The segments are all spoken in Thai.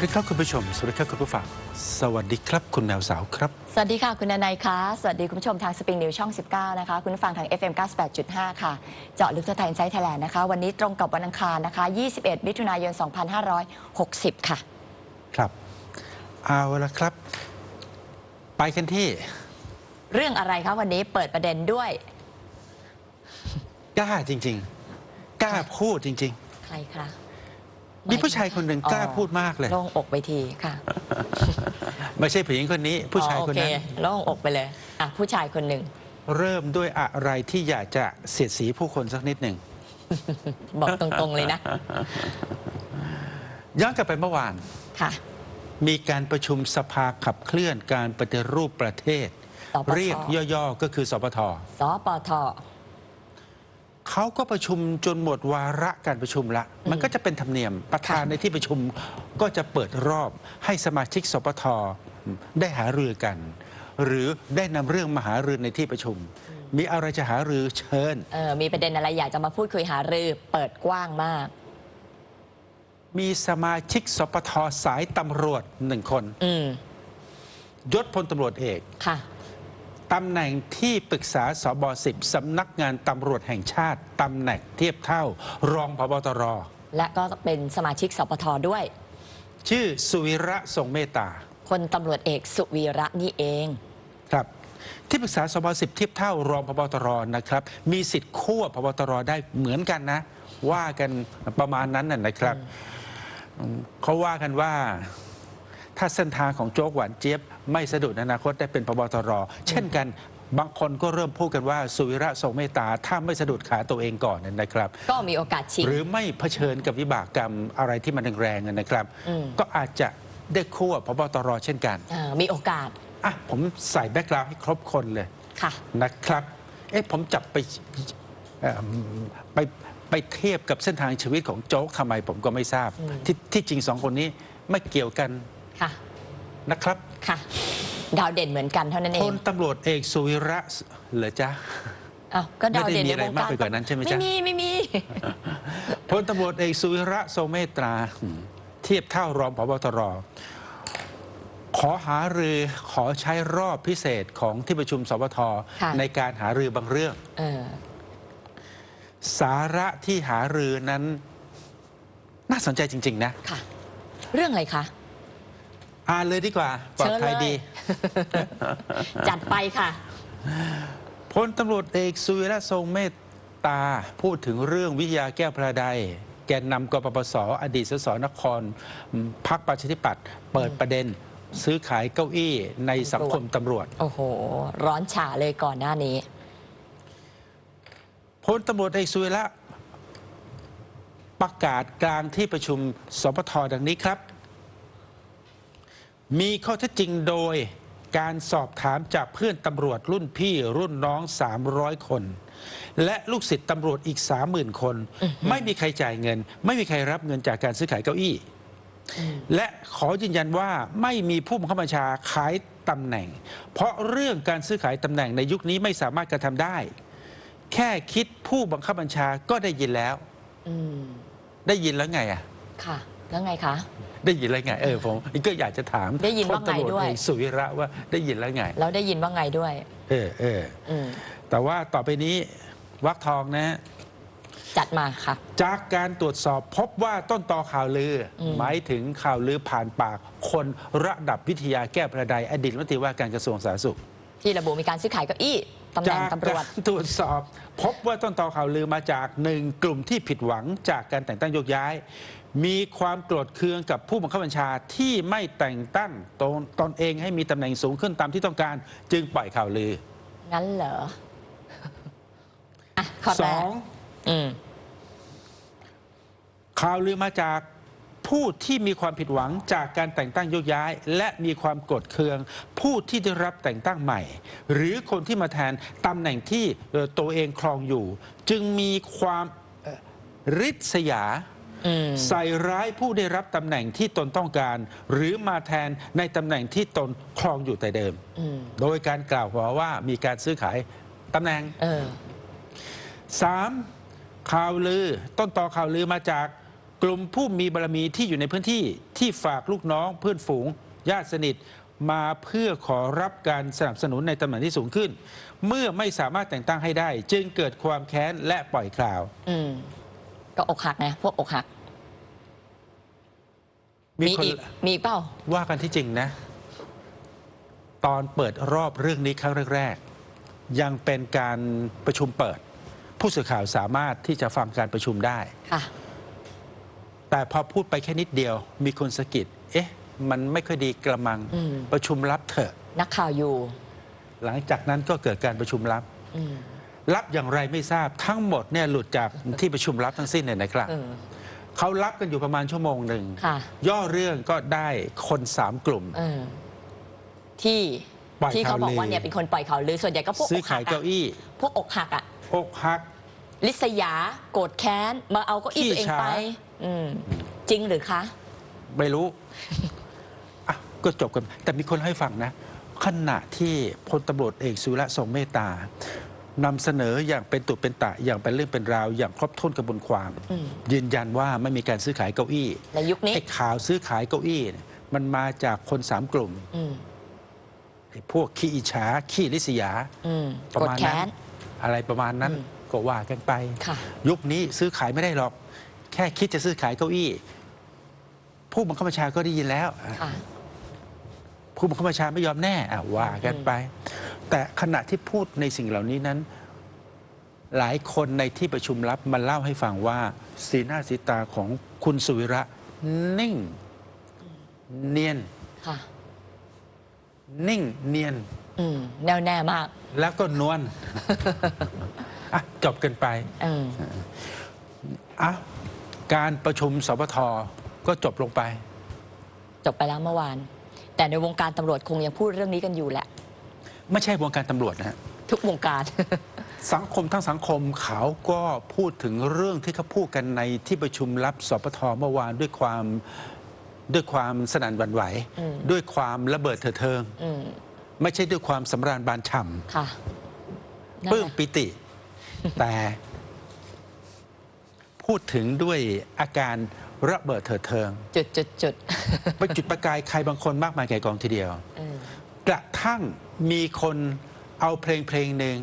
วัสดีครับคุณผู้ชม สวัสดีครับคุณผู้ฟัง สวัสดีครับคุณแมวสาวครับ สวัสดีค่ะคุณนายคะสวัสดีคุณผู้ชมทางสปริงนิวช่อง 19 นะคะ คุณผู้ฟังทาง FM 98.5 ค่ะ เจาะลึกทั่วไทยอินไซต์ไทยแลนด์นะคะ วันนี้ตรงกับวันอังคารนะคะ 21 มิถุนายน 2560 ค่ะ ครับ เอาละครับ ไปกันที่ เรื่องอะไรคะวันนี้เปิดประเด็นด้วยกล้าจริง ๆ กล้าพูดจริงใครคะๆ มีผู้ชายคนหนึ่งกล้าพูดมากเลย โล่งอกไปทีค่ะไม่ใช่ผู้หญิงคนนี้ ผู้ชายอ๋อคนโอนั้นโล่งอกไปเลยอะผู้ชายคนหนึ่ง เริ่มด้วยอะไรที่อยากจะเสียดสีผู้คนสักนิดหนึ่งบอกตรงๆเลยนะ ย้อนกลับไปเมื่อวาน ค่ะ มีการประชุมสภาขับเคลื่อนการปฏิรูปประเทศ สปท เรียกย่อๆก็คือสปท สปท เขาก็ประชุมจนหมดวาระการประชุมละ มันก็จะเป็นธรรมเนียมประธานค่ะในที่ประชุมก็จะเปิดรอบให้สมาชิกสปทได้หารือกัน หรือได้นำเรื่องมาหารือในที่ประชุม มีอะไรจะหารือเชิญ เออมีประเด็นอะไรอยากจะมาพูดคุยหารือเปิดกว้างมาก มีสมาชิกสปทสายตำรวจหนึ่งคน อืมยศพลตำรวจเอก ค่ะ ตำแหน่งที่ปรึกษาสบสิบสำนักงานตำรวจแห่งชาติตำแหน่งเทียบเท่า รองพบตร และก็เป็นสมาชิกสปทด้วย ชื่อสุวิระทรงเมตตาพลตำรวจเอกสุวีระนี่เองครับที่ปรึกษาสบสิบเทียบเท่ารองพบตรนะครับ มีสิทธิ์ควบพบตรได้เหมือนกันนะ ว่ากันประมาณนั้นน่ะนะครับอืมเขาว่ากันว่า ถ้าเส้นทางของโจ๊กหวานเจี๊ยบ ไม่สะดุดในอนาคตได้เป็นพบตร เช่นกันบางคนก็เริ่มพูดกันว่า สุวิระทรงเมตตา ถ้าไม่สะดุดขาตัวเองก่อนเนยนะครับ ก็มีโอกาสชิงหรือไม่เผชิญกับวิบากกรรมอะไรที่มันแรงๆนะครับอืมก็อาจจะได้ควบพบตรเช่นกันอ่ามีโอกาสอะผมใส่แบ็กกราวด์ให้ครบคนเลยค่ะนะครับเอ๊ะผมจับไปเอ่อไปไปเทียบกับเส้นทางชีวิตของโจ๊กทำไมผมก็ไม่ทราบอืมที่ที่จริงสองคนนี้ไม่เกี่ยวกัน ค่ะ นะครับค่ะ ดาวเด่นเหมือนกันเท่านั้นเอพงลตำรวจเอกสุวิระเหรอจ๊ะ อ้าวก็ดาวเด่นไม่ในได้มีอะไรวงมากการไปกว่านั้นใช่ไหมไม่จ๊ะมีไม่มี พลตำรวจเอกสุวิระทรงเมตตาเทียบเท่ารองพบตร ขอหารือขอใช้รอบพิเศษของที่ประชุมสปทค่ะ ในการหารือบางเรื่อง เออสาระที่หารือนั้น น่าสนใจจริง ๆ นะ ค่ะ เรื่องอะไรคะ อ่านเลยดีกว่าปลอดเชิญภัยเลย ดี จัดไปค่ะ พลตำรวจเอกสุวิระทรงเมตตา พูดถึงเรื่องวิทยาแก้วพระใดแกนนำกปปส อดีตสสนครพักประชาธิปัตย์เปิดประเด็นซื้อขายเก้าอี้ในสังคมตำรวจ โอ้โห ร้อนฉาเลยก่อนหน้านี้ พลตำรวจเอกสุวิระประกาศกลางที่ประชุมสปทดังนี้ครับ มีข้อเท็จจริงโดยการสอบถามจากเพื่อนตำรวจรุ่นพี่รุ่นน้อง 300 คน และลูกศิษย์ตำรวจอีก 30,000 คน ไม่มีใครจ่ายเงิน ไม่มีใครรับเงินจากการซื้อขายเก้าอี้ และขอยืนยันว่าไม่มีผู้บังคับบัญชาขายตำแหน่ง เพราะเรื่องการซื้อขายตำแหน่งในยุคนี้ไม่สามารถกระทำได้ แค่คิดผู้บังคับบัญชาก็ได้ยินแล้วอืมได้ยินแล้วไงอะค่ะ แล้วไงคะ ได้ยินแล้วไงเออผมก็อยากจะถามได้ยินว่าไงพลตำรจด้วยเอกสุวิระว่าได้ยินแล้วไง แล้วได้ยินว่าไงด้วย เออเอออืมแต่ว่าต่อไปนี้วักทองนะจัดมาค่ะ จากการตรวจสอบพบว่าต้นตอข่าวลืออม หมายถึงข่าวลือผ่านปาก คนระดับวิทยาแก้ประไดอดีตรัฐมนตรีว่าการกระทรวงสาธารณสุข ที่ระบุมีการซื้อขายเก้าอี้ ตำแหน่จางกตำรวกาจรตรวจสอบ พบว่าต้นตอข่าวลือมาจากหนึ่งกลุ่มที่ผิดหวังจากการแต่งตั้งโยกย้าย มีความโกรธเคืองกับผู้บังคับบัญชาที่ไม่แต่งตั้งตนตนเองให้มีตำแหน่งสูงขึ้นตามที่ต้องการ จึงปล่อยข่าวลืองั้นเหรออะข้อสแรอกงอืม ข่าวลือมาจาก ผู้ที่มีความผิดหวังจากการแต่งตั้งโยกย้าย และมีความโกรธเคือง ผู้ที่ได้รับแต่งตั้งใหม่ หรือคนที่มาแทนตำแหน่งที่เอ่อตัวเองครองอยู่ จึงมีความเอ่อริษยาอืมใส่ร้ายผู้ได้รับตำแหน่งที่ตนต้องการ หรือมาแทนในตำแหน่งที่ตนครองอยู่แต่เดิมอืมโดยการกล่าวหาว่ามีการซื้อขายตำแหน่งเออสามข่าวลือ ต้นต่อข่าวลือมาจาก กลุ่มผู้มีบารมีที่อยู่ในพื้นที่ที่ฝากลูกน้องเพื่อนฝูง ญาติสนิทมาเพื่อขอรับการสนับสนุนในตำแหน่งที่สูงขึ้น เมื่อไม่สามารถแต่งตั้งให้ได้ จึงเกิดความแค้นและปล่อยข่าว อืม ก็อกหักไงพวกอกหัก มีมีคนอีกมีอีกเปล่า ว่ากันที่จริงนะ ตอนเปิดรอบเรื่องนี้ครั้งแรกๆยังเป็นการประชุมเปิด ผู้สื่อข่าวสามารถที่จะฟังการประชุมได้ ค่ะ แต่พอพูดไปแค่นิดเดียว มีคนสะกิด เอ๊ะ มันไม่ค่อยดีกระมังอืม ประชุมลับเถอะ นักข่าวอยู่หลังจากนั้นก็เกิดการประชุมลับ อืมลับอย่างไรไม่ทราบทั้งหมดเนี่ยหลุดจากที่ประชุมลับทั้งสิ้นเลยนะครับเออ เขารับกันอยู่ประมาณชั่วโมงหนึ่งค่ะ ย่อเรื่องก็ได้คนสามกลุ่ม เออที่ปล่อยที่เขาบอกข่าวลือว่าเนี่ยเป็นคนปล่อยข่าวลือส่วนใหญ่ก็พวกซื้ออกหัขายกเก้าอะอี้พวกอกหักอะอกหัก ลิษยาโกรธแค้น มาเอาเก็อี้ตัวเองขี้ช้าไป อืม จริงหรือคะ ไม่รู้อะก็จบกัน แต่มีคนเล่าให้ฟังนะ ขณะที่พลตำรวจเอกสุรทรงเมตตานำเสนออย่างเป็นตุเป็นตะอย่างเป็นเรื่องเป็นราว อย่างครบถ้วนกระบวนความ อืม ยืนยันว่าไม่มีการซื้อขายเก้าอี้ในยุคนี้ ไอ้ข่าวซื้อขายเก้าอี้เนี่ยมันมาจากคนสามกลุ่มอืม ไอ้พวกขี้อิจฉาขี้ลิษยา อืมประโกรธมาณแค้นั้น น อะไรประมาณนั้น อืม ก็ว่ากันไป ค่ะ ยุคนี้ซื้อขายไม่ได้หรอก แค่คิดจะซื้อขายเก้าอี้ ผู้บังคับบัญชาก็ได้ยินแล้วอะค่ะ ผู้บังคับบัญชาไม่ยอมแน่อะว่ากันไป แต่ขณะที่พูดในสิ่งเหล่านี้นั้น หลายคนในที่ประชุมลับมาเล่าให้ฟังว่า สีหน้าสีตาของคุณสุวิระนิ่ง เนียน ค่ะ นิ่งเนียน อืม แน่วแน่มาก แล้วก็นวล อะจบกันไปเอออะการประชุมสปทก็จบลงไป จบไปแล้วเมื่อวาน แต่ในวงการตำรวจคงยังพูดเรื่องนี้กันอยู่แหละ ไม่ใช่วงการตำรวจนะฮะทุกวงการ สังคมทั้งสังคมเขาก็พูดถึงเรื่องที่เขาพูดกันในที่ประชุมรับสปทเมื่อวานด้วยความด้วยความสนั่นหวั่นไหว อืม ด้วยความระเบิดเถิดเทิง อืมไม่ใช่ด้วยความสำราญบานฉ่ค่ะำปลื้มปิติ แต่ พูดถึงด้วยอาการระเบิดเถิดเทิงจุดจุดจุดไปจุดประกายใครบางคนมากมายแก่กองทีเดียวเออกระทั่งมีคนเอาเพลงเพลงหนึ่ง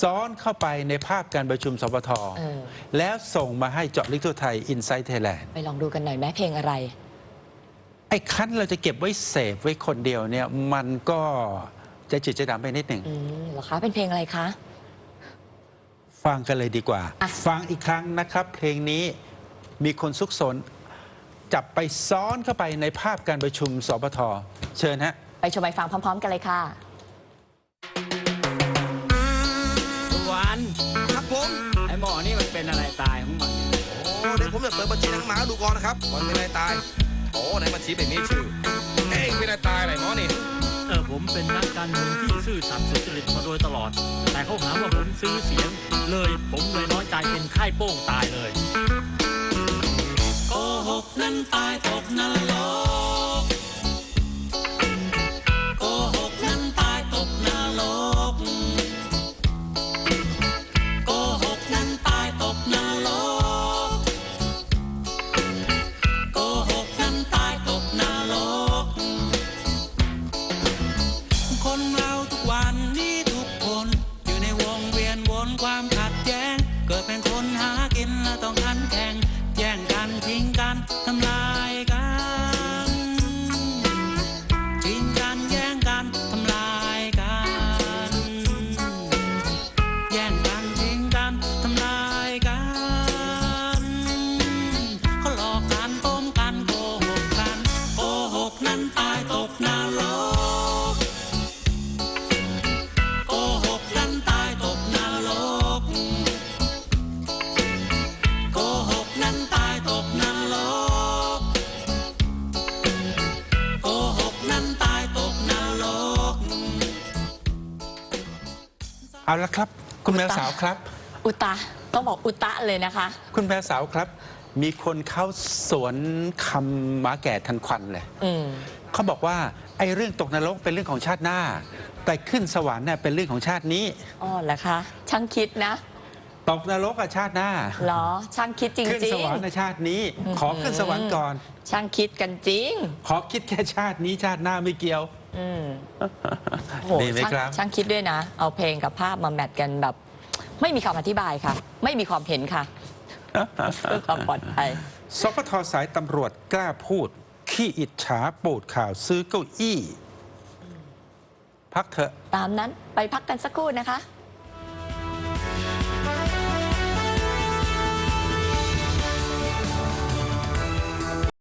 ซ้อนเข้าไปในภาพการประชุมสปทเออแล้วส่งมาให้เจาะลึกทั่วไทย i n s i ซ e ์ไทยแลนด์ไปลองดูกันหน่อยแม่เพลงอะไร ไอ้คันเราจะเก็บไว้เสพไว้คนเดียวเนี่ย มันก็จะจืดจะดำไปนิดหนึ่งอืมเหรอคะ เป็นเพลงอะไรคะ ฟังกันเลยดีกว่าอะฟังอีกครั้งนะครับ เพลงนี้มีคนซุกสนจับไปซ้อนเข้าไปในภาพการประชุมสปทเชิญฮะ ไปชมไปฟังพร้อม ๆ กันเลยค่ะหวานครับผมไอ้หมอนี่มันเป็นอะไรตายของมันเนี่ยโอ้เดี๋ยวผมจะเปิดบัญชีหนังหมาดูก่อนนะครับก่อนเป็นอะไรตาย โอ้ในบัญชีไม่มีชื่อเอ้ยเป็นอะไรตายอะไรหมอนี่ เออผมเป็นนักการเมืองที่ซื่อสัตย์สุจริตมาโดยตลอด แต่เขาหาว่าผมซื้อเสียง เลยผมเลยน้อยใจเป็นไข้โป้งตายเลยโกหกนั้นตายตกนรก วันนี้ทุกคนอยู่ในวงเวียนวนความขัดแย้ง เกิดเป็นคนหากินและต้องขันแข่งแย่ง เอาละครับ คุณแมวสาวครับ อุตะต้องบอกอุตะเลยนะคะ คุณแมวสาวครับ มีคนเข้าสวนคำหมาแก่ทันควันเลยอืมเขาบอกว่าไอ้เรื่องตกนรกเป็นเรื่องของชาติหน้า แต่ขึ้นสวรรค์เนี่ยเป็นเรื่องของชาตินี้ อ๋อเหรอคะช่างคิดนะปตกนรกอะชาติหน้า เหรอช่างคิดจขึ้นริสงวรรค์ในชาตินี้ ขอขึ้นสวรรค์ก่อนๆช่างคิดกันจริง ขอคิดแค่ชาตินี้ชาติหน้าไม่เกี่ยว อืมโอ้โหดีไหมช่างครับ ช่างคิดด้วยนะ เอาเพลงกับภาพมาแมทกันแบบ ไม่มีคำอธิบายค่ะ ไม่มีความเห็นค่ะเพื่อความปลอดภัยสปทสายตำรวจกล้าพูด ขี้อิจฉาปูดข่าวซื้อเก้าอี้ พักเถอะ ตามนั้นไปพักกันสักครู่นะคะ